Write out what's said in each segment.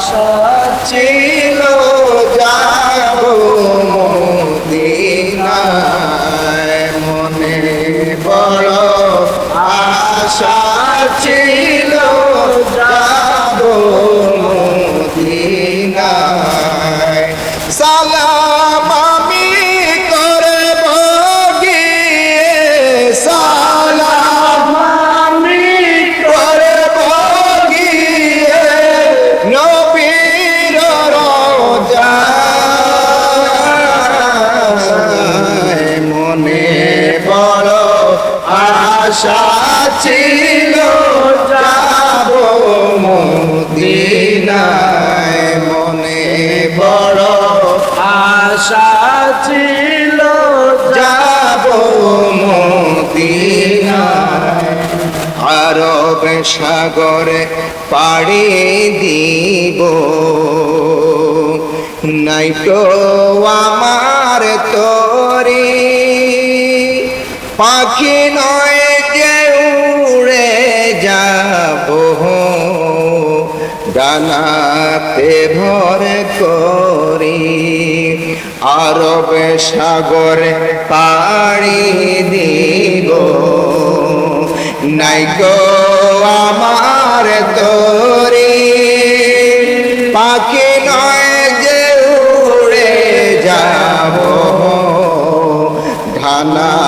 আশা ছিল যাব ছিল, যাব মদিনায় মনে বড় আশা ছিল, যাব মদিনায়। আরব সাগরে পাড়ি দিব। নাইকো আমার তরি, পাখি নয় ডানাতে ভর করি, আরব সাগরে পাড়ি দিব। নাইকো আমার তরি পাখি নয় যে উড়ে যাব। ধানাতে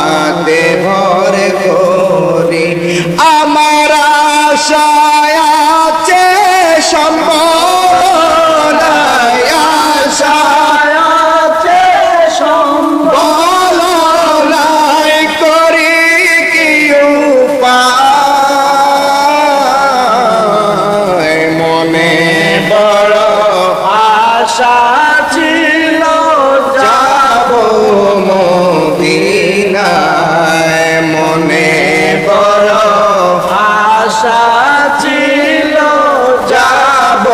আশা ছিল যাব।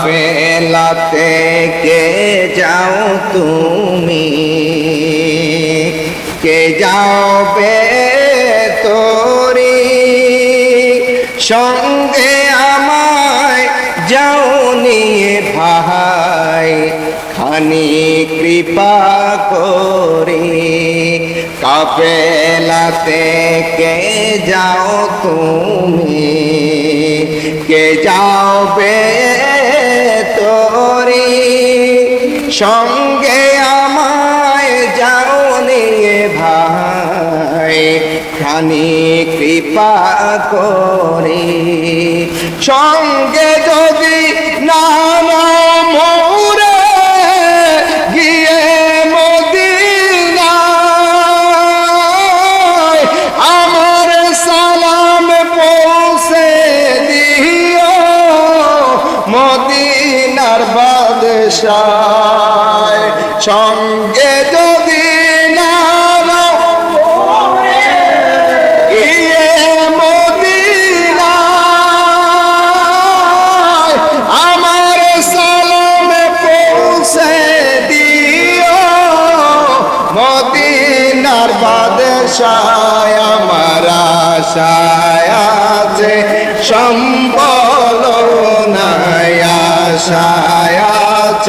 কাফেলাতে কে যাও তুমি? কে যাও বে তোরি সঙ্গে আমায় যাও নিয়ে ভাই, খানি কৃপা করি। কাপেলাতে কে যাও তুমি? কে যাও বে সঙ্গে আমায় যাও নিয়ে ভাই। খানি কৃপা করে। সঙ্গে যদি নেশায় সঙ্গে যদি মদিনার বাদশায় আমার আশায় আছে সম্বল নাই আশায়